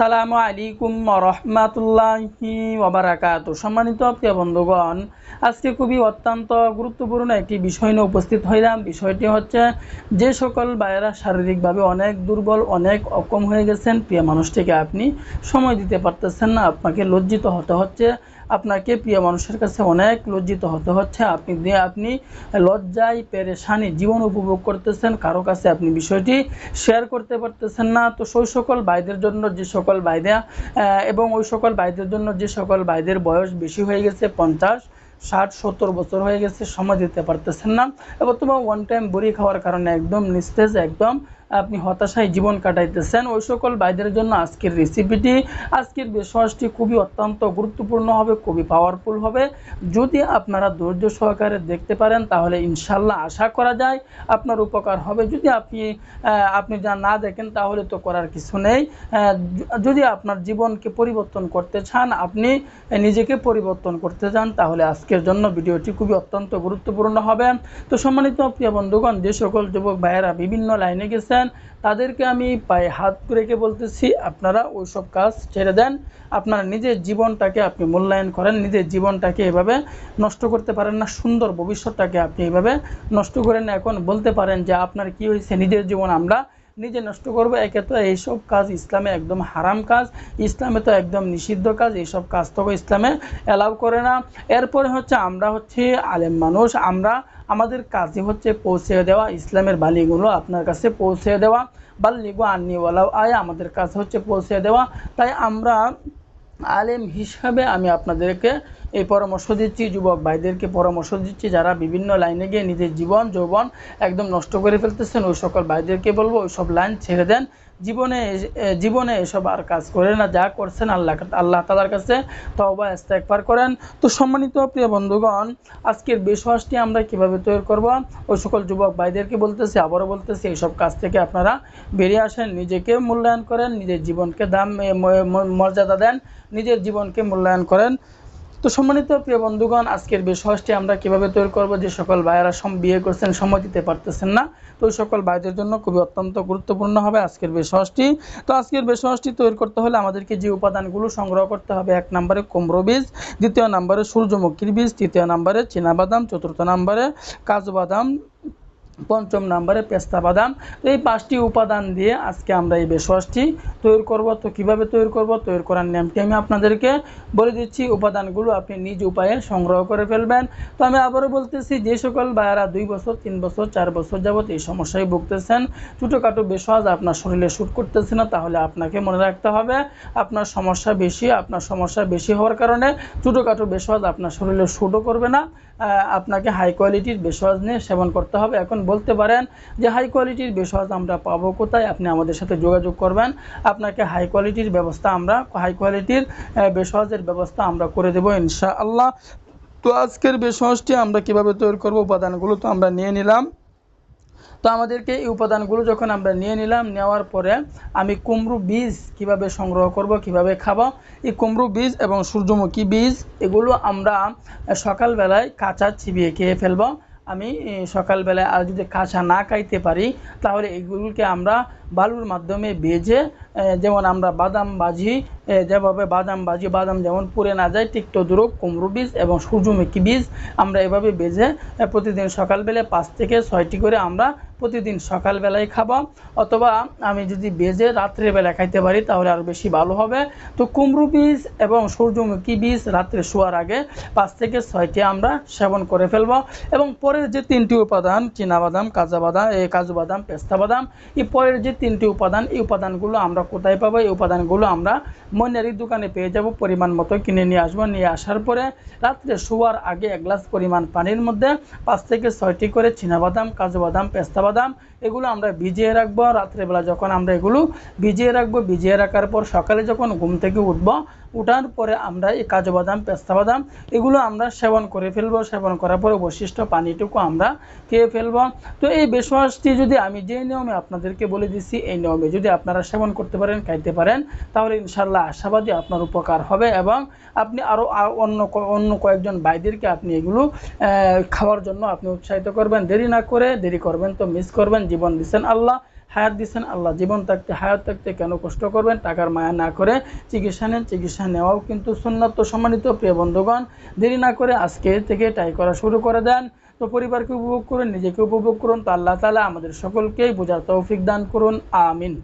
আসসালামু আলাইকুম রহমাতুল্লাহি ওবারাকাত সম্মানিত প্রিয় বন্ধুগণ, আজকে খুবই অত্যন্ত গুরুত্বপূর্ণ একটি বিষয় নিয়ে উপস্থিত হইলাম। বিষয়টি হচ্ছে, যে সকল ভাইয়েরা শারীরিকভাবে অনেক দুর্বল, অনেক অকম হয়ে গেছেন, প্রিয় মানুষটিকে আপনি সময় দিতে পারতেছেন না, আপনাকে লজ্জিত হতে হচ্ছে। আপনাকে প্রিয় মানুষের কাছে অনেক লজ্জিত হতে হচ্ছে। আপনি আপনি লজ্জায় পেরেশানি জীবন উপভোগ করতেছেন কারও কাছে আপনি বিষয়টি শেয়ার করতে পারতেছেন না। তো সেই সকল ভাইদের জন্য যে সকল আহ, এবং ওই সকল ভাইদের জন্য যে সকল ভাইদের বয়স বেশি হয়ে গেছে পঞ্চাশ ষাট সত্তর বছর হয়ে গেছে সময় দিতে পারতেছেন না। এবং তোমার ওয়ান টাইম বড়ি খাওয়ার কারণে একদম নিস্তেজ একদম আপনি হতাশায় জীবন কাটাইতেছেন। ওই সকল ভাইদের জন্য আজকের রেসিপিটি আজকের বিশ্বাসটি খুবই অত্যন্ত গুরুত্বপূর্ণ হবে, খুবই পাওয়ারফুল হবে। যদি আপনারা ধৈর্য সহকারে দেখতে পারেন, তাহলে ইনশাল্লাহ আশা করা যায় আপনার উপকার হবে। যদি আপনি আপনি যা না দেখেন, তাহলে তো করার কিছু নেই। যদি আপনার জীবনকে পরিবর্তন করতে চান, আপনি নিজেকে পরিবর্তন করতে চান, তাহলে আজকের জন্য ভিডিওটি খুবই অত্যন্ত গুরুত্বপূর্ণ হবে। তো সম্মানিত প্রিয় বন্ধুগণ, যে সকল যুবক ভাইয়েরা বিভিন্ন লাইনে গেছেন তাদেরকে আমি পায়ে হাত রেখে বলতেছি, আপনারা ওই সব কাজ ছেড়ে দেন। আপনারা নিজের জীবনটাকে আপনি মূল্যায়ন করেন, নিজের জীবনটাকে এভাবে নষ্ট করতে পারেন না, সুন্দর ভবিষ্যৎটাকে আপনি এভাবে নষ্ট করেন এখন বলতে পারেন যে, আপনার কি হয়েছে? নিজের জীবন আমরা নিজে নষ্ট করব, একে তো এইসব কাজ ইসলামে একদম হারাম কাজ। ইসলামে তো একদম নিষিদ্ধ কাজ, এইসব কাজ তো ইসলামে অ্যালাউ করে না। এরপরে হচ্ছে আমরা হচ্ছে আলেম মানুষ, আমরা, আমাদের কাজই হচ্ছে পৌঁছে দেওয়া, ইসলামের বালিগুলো আপনার কাছে পৌঁছে দেওয়া। বাল্লিগো আন্নিওয়ালাও আয়, আমাদের কাছে হচ্ছে পৌঁছে দেওয়া। তাই আমরা আলেম হিসাবে আমি আপনাদেরকে এই পরামর্শ দিচ্ছি, যুবক ভাইদেরকে পরামর্শ দিচ্ছি, যারা বিভিন্ন লাইনে গিয়ে নিজের জীবন, যৌবন একদম নষ্ট করে ফেলতেছেন, ওই সকল ভাইদেরকে বলব, ওই সব লাইন ছেড়ে দেন। জীবনে জীবনে এসব আর কাজ করে না, যা করছেন আল্লাহ আল্লাহ তালার কাছে তওবা, ইস্তেগফার করেন। তো সম্মানিত প্রিয় বন্ধুগণ, আজকের বিশ্বাসটি আমরা কীভাবে তৈরি করব? ওই সকল যুবক ভাইদেরকে বলতেছি, আবারও বলতেছি, এইসব কাজ থেকে আপনারা বেরিয়ে আসেন, নিজেকে মূল্যায়ন করেন, নিজের জীবনকে দাম মর্যাদা দেন, নিজের জীবনকে মূল্যায়ন করেন। তো সম্মানিত প্রিয় বন্ধুগণ, আজকের বিশ্বাসটি আমরা কীভাবে তৈরি করব যে সকল ভাইয়েরা বিয়ে করছেন, সময় দিতে পারতেছেন না, তো ওই সকল ভাইদের জন্য খুবই অত্যন্ত গুরুত্বপূর্ণ হবে আজকের বিশ্বাসটি তো আজকের বিশ্বাসটি তৈরি করতে হলে আমাদেরকে যে উপাদানগুলো সংগ্রহ করতে হবে, এক নম্বরে কুমড়ো বীজ, দ্বিতীয় নম্বরে সূর্যমুখীর বীজ, তৃতীয় নম্বরে চীনাবাদাম, চতুর্থ নম্বরে কাজু বাদাম পঞ্চম নাম্বারে পেস্তা বাদাম। তো এই পাঁচটি উপাদান দিয়ে আজকে আমরা এই বেশওয়াশটি তৈরি করব। তো কীভাবে তৈরি করব? তৈরি করার নিয়মটি আমি আপনাদেরকে বলে দিচ্ছি। উপাদানগুলো আপনি নিজ উপায়ে সংগ্রহ করে ফেলবেন। তো আমি আবারও বলতেছি, যে সকল ভাইয়ারা দুই বছর, তিন বছর, চার বছর যাবত এই সমস্যায় ভুগতেছেন, ছোটোখাটো বেশওয়াজ আপনার শরীরে শ্যুট করতেছে না, তাহলে আপনাকে মনে রাখতে হবে, আপনার সমস্যা বেশি, আপনার সমস্যা বেশি হওয়ার কারণে ছোটোখাটো বেশওয়াজ আপনার শরীরে শ্যুটও করবে না। আপনাকে হাই কোয়ালিটির বেশওয়াজ নিয়ে সেবন করতে হবে। এখন বলতে পারেন যে হাই কোয়ালিটির বেশওয়াজ আমরা পাবো কোথায়? আপনি আমাদের সাথে যোগাযোগ করবেন। আপনাকে হাই কোয়ালিটির ব্যবস্থা আমরা হাই কোয়ালিটির বেশওয়াজের ব্যবস্থা আমরা করে দেবো ইনশাআল্লাহ। তো আজকের বেশওয়াজটি আমরা কীভাবে তৈরি করব, উপাদানগুলো তো আমরা নিয়ে নিলাম। তো আমাদেরকে এই উপাদানগুলো যখন আমরা নিয়ে নিলাম, নেওয়ার পরে আমি কুমড়ো বীজ কীভাবে সংগ্রহ করব, কীভাবে খাব? এই কুমড়ো বীজ এবং সূর্যমুখী বীজ, এগুলো আমরা সকালবেলায় কাঁচা চিবিয়ে খেয়ে ফেলব। আমি সকালবেলায় আর যদি কাঁচা না খাইতে পারি তাহলে এগুলোকে আমরা বালুর মাধ্যমে ভেজে যেমন আমরা বাদাম এ, যেভাবে বাদাম ভাজি বাদাম যেমন পুড়ে না যায় ঠিক তদ্রুপ কুমড়ো বীজ এবং সূর্যমুখী বীজ আমরা এভাবে বেজে প্রতিদিন সকালবেলায় পাঁচ থেকে ছয়টি করে আমরা প্রতিদিন সকালবেলায় খাব। অথবা আমি যদি বেজে রাত্রেবেলা খাইতে পারি তাহলে আরও বেশি ভালো হবে। তো কুমড়ো বীজ এবং সূর্যমুখী বীজ রাত্রে শোয়ার আগে পাঁচ থেকে ছয়টি আমরা সেবন করে ফেলব। এবং পরের যে তিনটি উপাদান চীনাবাদাম কাজা বাদাম এই কাজু বাদাম পেস্তা বাদাম এই পরের যে তিনটি উপাদান এই উপাদানগুলো আমরা কোথায় পাবো? এই উপাদানগুলো আমরা মনিয়ারির দোকানে পেয়ে যাব, পরিমাণ মতো কিনে নিয়ে আসব। নিয়ে আসার পরে রাত্রে শোয়ার আগে এক গ্লাস পরিমাণ পানির মধ্যে পাঁচ থেকে ছয়টি করে চীনাবাদাম কাজু বাদাম পেস্তা বাদাম এগুলো আমরা ভিজিয়ে রাখব। রাত্রেবেলা যখন আমরা এগুলো ভিজিয়ে রাখব, ভিজিয়ে রাখার পর সকালে যখন ঘুম থেকে উঠবো উঠার পরে আমরা এই কাজু বাদাম, পেস্তা বাদাম, এগুলো আমরা সেবন করে ফেলব। সেবন করার পরে অবশিষ্ট পানিটুকু আমরা খেয়ে ফেলব। তো এই বেশওয়াশটি যদি আমি যে নিয়মে আপনাদেরকে বলে দিচ্ছি এই নিয়মে যদি আপনারা সেবন করতে পারেন, খাইতে পারেন, তাহলে ইনশাল্লাহ আশাবাদী আপনার উপকার হবে এবং আপনি আরও অন্য অন্য কয়েকজন ভাইদেরকে আপনি এগুলো খাওয়ার জন্য আপনি উৎসাহিত করবেন। দেরি না করে, দেরি করবেন তো মিস করবেন। জীবন দিচ্ছেন আল্লাহ। হায়াত দিচ্ছেন আল্লাহ। জীবন থাকতে, হায়াত থাকতে কেন কষ্ট করবেন? টাকার মায়া না করে চিকিৎসা নেন। চিকিৎসা নেওয়াও কিন্তু সুন্নত সম্মানিত, প্রিয় বন্ধুগণ। দেরি না করে আজকে থেকে ট্রাই করা শুরু করে দেন। তো পরিবারকে উপভোগ করুন, নিজেকে উপভোগ করুন। তো আল্লাহ তালা আমাদের সকলকেই বোঝার তৌফিক দান করুন। আমিন।